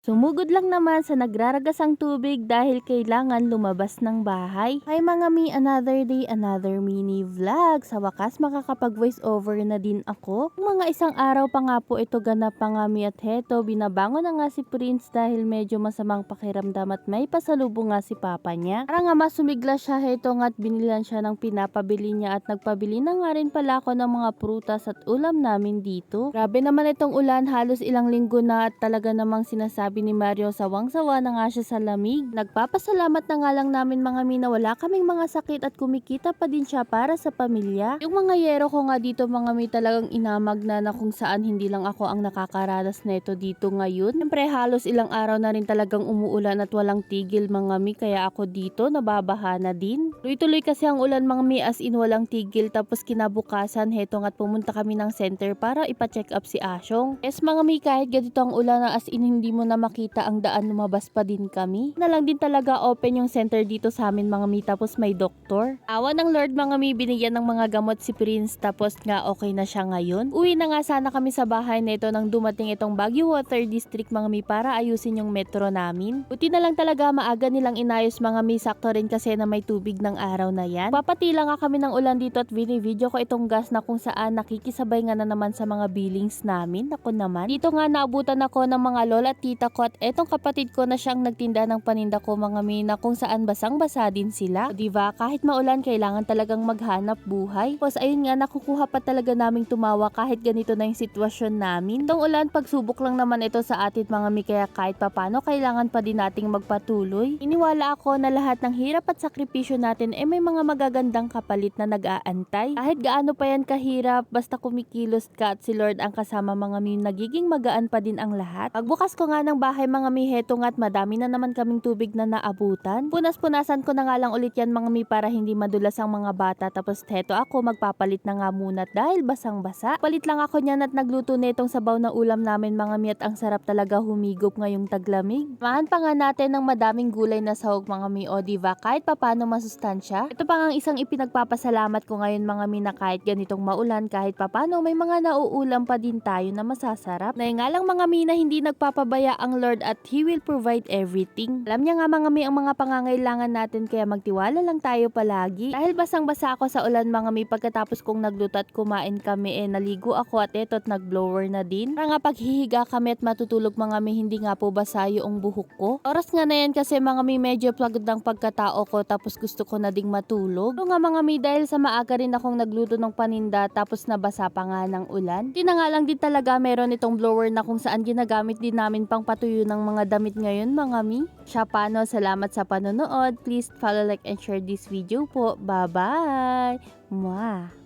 Sumugod lang naman sa nagraragasang tubig dahil kailangan lumabas ng bahay. Hi mga mi, another day, another mini vlog. Sa wakas makakapag voice over na din ako. Mga isang araw pa nga po ito ganap pa nga mi at heto, binabangon na nga si Prince dahil medyo masamang pakiramdam at may pasalubong nga si papa niya. Para nga mas sumigla siya heto nga at binilan siya ng pinapabili niya at nagpabili na nga rin pala ako ng mga prutas at ulam namin dito. Grabe naman itong ulan, halos ilang linggo na at talaga namang sinasabi ni Mario sawang-sawa na nga siya sa lamig. Nagpapasalamat na nga lang namin mga mina wala kaming mga sakit at kumikita pa din siya para sa pamilya. Yung mga yero ko nga dito mga mi talagang inamag na na kung saan hindi lang ako ang nakakaranas neto dito ngayon. Siyempre halos ilang araw na rin talagang umuulan at walang tigil mga mi kaya ako dito nababaha na din. Tuloy-tuloy kasi ang ulan mga mi as in walang tigil tapos kinabukasan heto nga't pumunta kami ng center para ipa-check up si Asyong. Yes mga mi kahit ganito ang ulan na as in hindi mo na makita ang daan lumabas pa din kami. Na lang din talaga open yung center dito sa amin mga mi tapos may doktor. Awa ng Lord mga mi binigyan ng mga gamot si Prince tapos nga okay na siya ngayon. Uwi na nga sana kami sa bahay nito nang dumating itong Baguio Water District mga mi para ayusin yung metro namin. Buti na lang talaga maaga nilang inayos mga mi sakto rin kasi na may tubig ng araw na yan. Papatila nga kami ng ulan dito at video ko itong gas na kung saan nakikisabay nga na naman sa mga billings namin. Ako naman. Dito nga naabutan ako ng mga lola at tita ko at etong kapatid ko na siyang nagtinda ng paninda ko mga mina kung saan basang-basa din sila. O diba, kahit maulan kailangan talagang maghanap buhay. Tapos ayun nga, nakukuha pa talaga naming tumawa kahit ganito na yung sitwasyon namin. Itong ulan, pagsubok lang naman ito sa atin mga mi kaya kahit papano kailangan pa din nating magpatuloy. Iniwala ako na lahat ng hirap at sakripisyo natin eh may mga magagandang kapalit na nag-aantay. Kahit gaano pa yan kahirap, basta kumikilos ka at si Lord ang kasama mga mi, nagiging magaan pa din ang lahat. Pagbukas ko nga ng bahay mga mi, heto nga't madami na naman kaming tubig na naabutan. Punas-punasan ko na nga lang ulit yan mga mi para hindi madulas ang mga bata. Tapos heto ako magpapalit na nga muna at dahil basang-basa. Palit lang ako niyan at nagluto netong sabaw na ulam namin mga mi at ang sarap talaga humigop ngayong taglamig. Mahan pa nga natin ng madaming gulay na sahog mga mi o diba kahit papano masustansya. Ito pa nga ang isang ipinagpapasalamat ko ngayon mga mi na kahit ganitong maulan kahit papano may mga nauulam pa din tayo na masasarap. Na nga lang mga mi na hindi nagpapabaya ang Lord at He will provide everything. Alam niya nga mga mi ang mga pangangailangan natin kaya magtiwala lang tayo palagi. Dahil basang-basa ako sa ulan mga mi pagkatapos kong nagluto at kumain kami eh naligo ako at eto at nagblower na din. Para nga paghihiga kami at matutulog mga mi hindi nga po basa yung buhok ko. Oras nga na yan kasi mga mi medyo pagod ng pagkatao ko tapos gusto ko na ding matulog. So nga mga mi dahil sa maaga rin akong nagluto ng paninda tapos nabasa pa nga ng ulan. Di din talaga meron itong blower na kung saan ginagamit din namin pang patuyo ng mga damit ngayon mga mi. Siya paano, salamat sa panonood. Please follow, like, and share this video po. Bye-bye! Mwah!